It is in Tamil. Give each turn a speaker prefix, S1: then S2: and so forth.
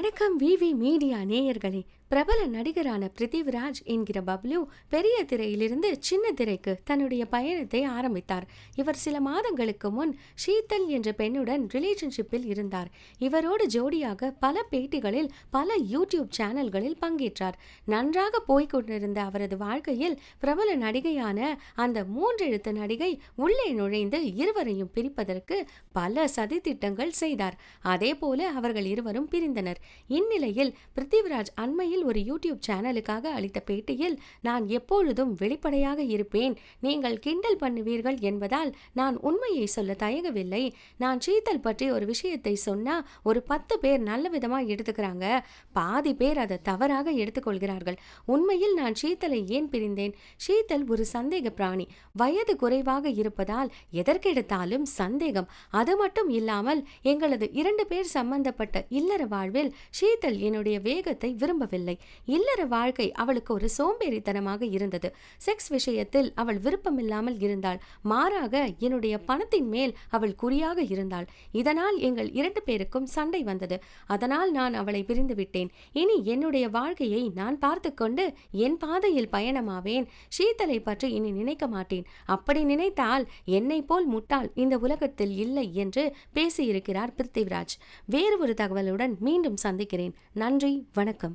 S1: வணக்கம் விவி மீடியா நேயர்களே. பிரபல நடிகரான பிருத்திவிராஜ் என்கிற பப்ளு பெரிய திரையிலிருந்து சின்ன திரைக்கு தன்னுடைய பயணத்தை ஆரம்பித்தார். இவர் சில மாதங்களுக்கு முன் ஷீதல் என்ற பெண்ணுடன் ரிலேஷன்ஷிப்பில் இருந்தார். இவரோடு ஜோடியாக பல பேட்டிகளில் பல யூடியூப் சேனல்களில் பங்கேற்றார். நன்றாக போய்கொண்டிருந்த அவரது வாழ்க்கையில் பிரபல நடிகையான அந்த மூன்றெழுத்து நடிகை உள்ளே நுழைந்து இருவரையும் பிரிப்பதற்கு பல சதித்திட்டங்கள் செய்தார். அதே போல அவர்கள் இருவரும் பிரிந்தனர். இந்நிலையில் பிருத்திவிராஜ் அண்மையில் ஒரு யூடியூப் சேனலுக்காக அளித்த பேட்டியில் நான் எப்பொழுதும் வெளிப்படையாக இருப்பேன். நீங்கள் கிண்டல் பண்ணுவீர்கள் என்பதால் நான் உண்மையை சொல்ல தயங்கவில்லை. நான் சீத்தல் பற்றி ஒரு விஷயத்தை சொன்னா ஒரு பத்து பேர் நல்ல விதமா எடுத்துக்கிறாங்க. பாதி பேர் அதை தவறாக எடுத்துக்கொள்கிறார்கள். உண்மையில் நான் சீத்தலை ஏன் பிரிந்தேன்? சீத்தல் ஒரு சந்தேக பிராணி. வயது குறைவாக இருப்பதால் எதற்கெடுத்தாலும் சந்தேகம். அது மட்டும் இல்லாமல் எங்களது இரண்டு பேர் சம்பந்தப்பட்ட இல்லற வாழ்வில் ஷீதல் என்னுடைய வேகத்தை விரும்பவில்லை. இல்லற வாழ்க்கை அவளுக்கு ஒரு சோம்பேறித்தனமாக இருந்தது. செக்ஸ் விஷயத்தில் அவள் விருப்பமில்லாமல் இருந்தாள். மாறாக என்னுடைய பணத்தின் மேல் அவள் குறியாக இருந்தாள். இதனால் எங்கள் இரண்டு பேருக்கும் சண்டை வந்தது. அதனால் நான் அவளை பிரிந்து விட்டேன். இனி என்னுடைய வாழ்க்கையை நான் பார்த்து கொண்டு என் பாதையில் பயணமாவேன். சீத்தலை பற்றி இனி நினைக்க மாட்டேன். அப்படி நினைத்தால் என்னை போல் முட்டாள் இந்த உலகத்தில் இல்லை என்று பேசியிருக்கிறார் பிருத்திவிராஜ். வேறு ஒரு தகவலுடன் மீண்டும் சந்திக்கிறேன். நன்றி. வணக்கம்.